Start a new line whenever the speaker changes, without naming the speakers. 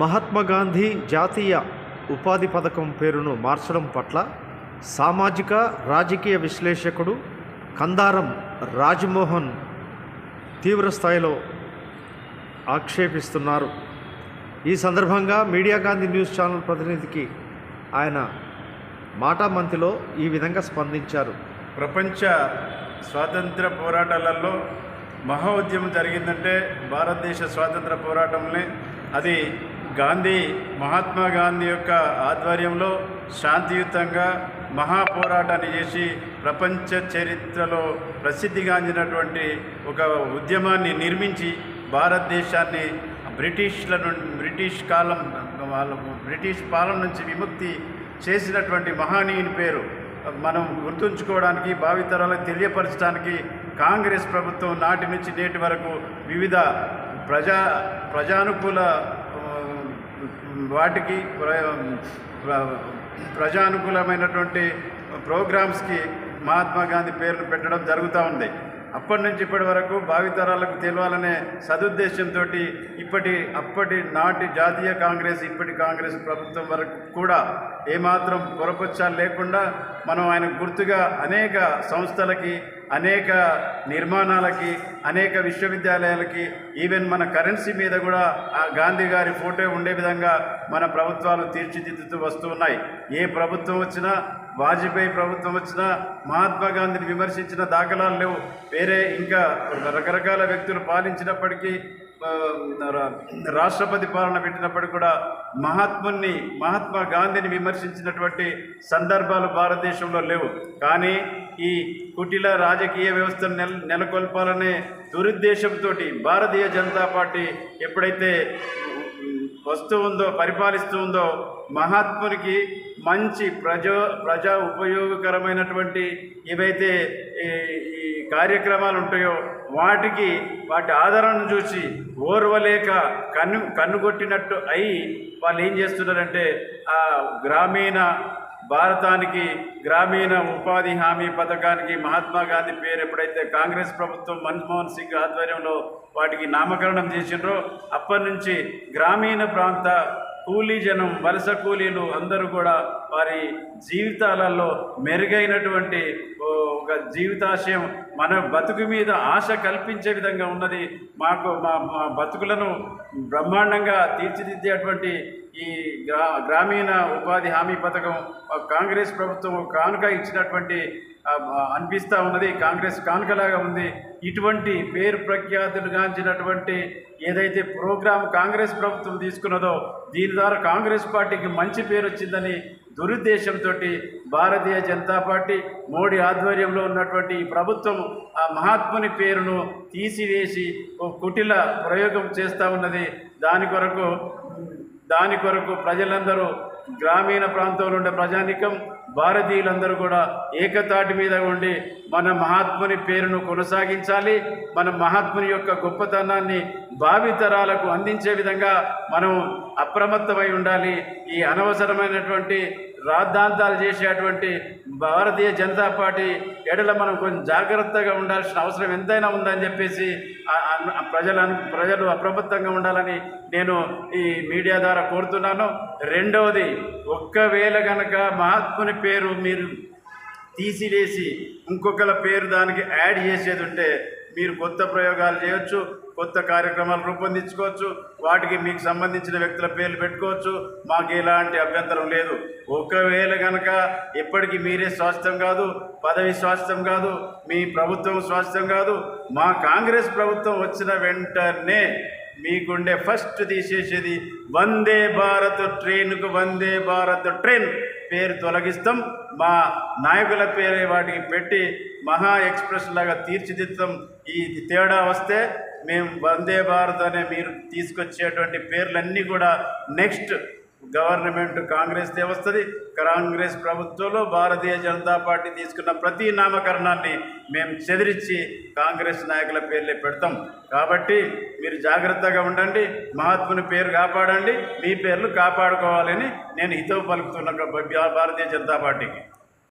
మహాత్మా గాంధీ జాతీయ ఉపాధి పథకం పేరును మార్చడం పట్ల సామాజిక రాజకీయ విశ్లేషకుడు కందారం రాజ్మోహన్ తీవ్రస్థాయిలో ఆక్షేపిస్తున్నారు. ఈ సందర్భంగా మీడియా గాంధీ న్యూస్ ఛానల్ ప్రతినిధికి ఆయన మాటామంతిలో ఈ విధంగా స్పందించారు.
ప్రపంచ స్వాతంత్ర పోరాటాలలో మహా ఉద్యమం జరిగిందంటే భారతదేశ స్వాతంత్ర పోరాటంలో అది గాంధీ మహాత్మా గాంధీ యొక్క ఆధ్వర్యంలో శాంతియుతంగా మహాపోరాటాన్ని చేసి ప్రపంచ చరిత్రలో ప్రసిద్ధిగాంచినటువంటి ఒక ఉద్యమాన్ని నిర్మించి భారతదేశాన్ని బ్రిటిష్ల నుండి బ్రిటిష్ కాలం వాళ్ళ బ్రిటిష్ పాలన నుంచి విముక్తి చేసినటువంటి మహానీయుని పేరు మనం గుర్తుంచుకోవడానికి భావితరాలకు తెలియపరచడానికి కాంగ్రెస్ ప్రభుత్వం నాటి నుంచి నేటి వరకు వివిధ ప్రజా ప్రజానుకూల వాటికి ప్ర- ప్రజానుకూలమైనటువంటి ప్రోగ్రామ్స్కి మహాత్మా గాంధీ పేరును పెట్టడం జరుగుతూ ఉంది. అప్పటి నుంచి ఇప్పటి వరకు భావితరాలకు తెలియాలనే సదుద్దేశంతో ఇప్పటి అప్పటి నాటి జాతీయ కాంగ్రెస్ ఇప్పటి కాంగ్రెస్ ప్రభుత్వం వరకు కూడా ఏమాత్రం పొరపచ్చాలు లేకుండా మనం ఆయన గుర్తుగా అనేక సంస్థలకి అనేక నిర్మాణాలకి అనేక విశ్వవిద్యాలయాలకి ఈవెన్ మన కరెన్సీ మీద కూడా ఆ గాంధీ గారి ఫోటో ఉండే విధంగా మన ప్రభుత్వాలు తీర్చిదిద్దుతూ వస్తూ ఉన్నాయి. ఏ ప్రభుత్వం వచ్చినా వాజ్పేయి ప్రభుత్వం వచ్చినా మహాత్మా గాంధీని విమర్శించిన దాఖలాలు లేవు. వేరే ఇంకా రకరకాల వ్యక్తులు పాలించినప్పటికీ రాష్ట్రపతి పాలన పెట్టినప్పటికీ కూడా మహాత్ముని మహాత్మా గాంధీని విమర్శించినటువంటి సందర్భాలు భారతదేశంలో లేవు. కానీ ఈ కుటిల రాజకీయ వ్యవస్థను నెల నెలకొల్పాలనే దురుద్దేశంతో భారతీయ జనతా పార్టీ ఎప్పుడైతే వస్తూ ఉందో పరిపాలిస్తూ ఉందో మహాత్మునికి మంచి ప్రజా ప్రజా ఉపయోగకరమైనటువంటి ఏవైతే ఈ కార్యక్రమాలు ఉంటాయో వాటికి వాటి ఆదరణను చూసి ఓర్వలేక కన్ను కన్నుగొట్టినట్టు అయి వాళ్ళు ఏం చేస్తున్నారంటే ఆ గ్రామీణ భారతానికి గ్రామీణ ఉపాధి హామీ పథకానికి మహాత్మా గాంధీ పేరు ఎప్పుడైతే కాంగ్రెస్ ప్రభుత్వం మన్మోహన్ సింగ్ ఆధ్వర్యంలో వాటికి నామకరణం చేసిండ్రో అప్పటి నుంచి గ్రామీణ ప్రాంత కూలీ జనం వలస కూలీలు అందరూ కూడా వారి జీవితాలలో మెరుగైనటువంటి ఒక జీవితాశయం మన బతుకు మీద ఆశ కల్పించే విధంగా ఉన్నది. మాకు మా మా బతుకులను బ్రహ్మాండంగా తీర్చిదిద్దేటువంటి ఈ గ్రా గ్రామీణ ఉపాధి హామీ పథకం కాంగ్రెస్ ప్రభుత్వం కానుక ఇచ్చినటువంటి అనిపిస్తూ ఉన్నది. కాంగ్రెస్ కానుకలాగా ఉంది. ఇటువంటి పేరు ప్రఖ్యాతులు గాంచినటువంటి ఏదైతే ప్రోగ్రాం కాంగ్రెస్ ప్రభుత్వం తీసుకున్నదో దీని ద్వారా కాంగ్రెస్ పార్టీకి మంచి పేరు వచ్చిందని దురుద్దేశంతో భారతీయ జనతా పార్టీ మోడీ ఆధ్వర్యంలో ఉన్నటువంటి ఈ ప్రభుత్వం ఆ మహాత్ముని పేరును తీసివేసి ఓ కుటిల ప్రయోగం చేస్తూ ఉన్నది. దాని కొరకు దాని కొరకు ప్రజలందరూ గ్రామీణ ప్రాంతంలో ఉండే ప్రజానికం భారతీయులందరూ కూడా ఏకతాటి మీద ఉండి మన మహాత్ముని పేరును కొనసాగించాలి. మన మహాత్ముని యొక్క గొప్పతనాన్ని భావితరాలకు అందించే విధంగా మనం అప్రమత్తమై ఉండాలి. ఈ అనవసరమైనటువంటి రాద్ధాంతాలు చేసేటువంటి భారతీయ జనతా పార్టీ ఎడల మనం కొంచెం జాగ్రత్తగా ఉండాల్సిన అవసరం ఎంతైనా ఉందని చెప్పేసి ప్రజల ప్రజలు ప్రజలు అప్రమత్తంగా ఉండాలని నేను ఈ మీడియా ద్వారా కోరుతున్నాను. రెండవది ఒక్కవేళ కనుక మహాత్ముని పేరు మీరు తీసివేసి ఇంకొకల పేరు దానికి యాడ్ చేసేది ఉంటే మీరు కొత్త ప్రయోగాలు చేయొచ్చు కొత్త కార్యక్రమాలు రూపొందించుకోవచ్చు వాటికి మీకు సంబంధించిన వ్యక్తుల పేర్లు పెట్టుకోవచ్చు మాకు ఎలాంటి అభ్యంతరం లేదు. ఒకవేళ కనుక ఎప్పటికీ మీరే స్వాస్థ్యం కాదు పదవి స్వాస్థ్యం కాదు మీ ప్రభుత్వం స్వాస్థ్యం కాదు మా కాంగ్రెస్ ప్రభుత్వం వచ్చిన వెంటనే మీకుండే ఫస్ట్ తీసేసేది వందే భారత్ ట్రైన్కు వందే భారత్ ట్రైన్. పేరు తొలగిస్తాం. మా నాయకుల పేరే వాటికి పెట్టి మహా ఎక్స్ప్రెస్ లాగా తీర్చిదిద్దాం. ఈ తేడా వస్తే మేము వందే భారత్ అనే మీరు తీసుకొచ్చేటువంటి పేర్లన్నీ కూడా నెక్స్ట్ గవర్నమెంట్ కాంగ్రెస్దే వస్తుంది కాంగ్రెస్ ప్రభుత్వంలో భారతీయ జనతా పార్టీ తీసుకున్న ప్రతి నామకరణాన్ని మేము చెదిరించి కాంగ్రెస్ నాయకుల పేర్లే పెడతాం. కాబట్టి మీరు జాగ్రత్తగా ఉండండి మహాత్ముని పేరు కాపాడండి మీ పేర్లు కాపాడుకోవాలని నేను హితవు పలుకుతున్న భారతీయ జనతా పార్టీకి.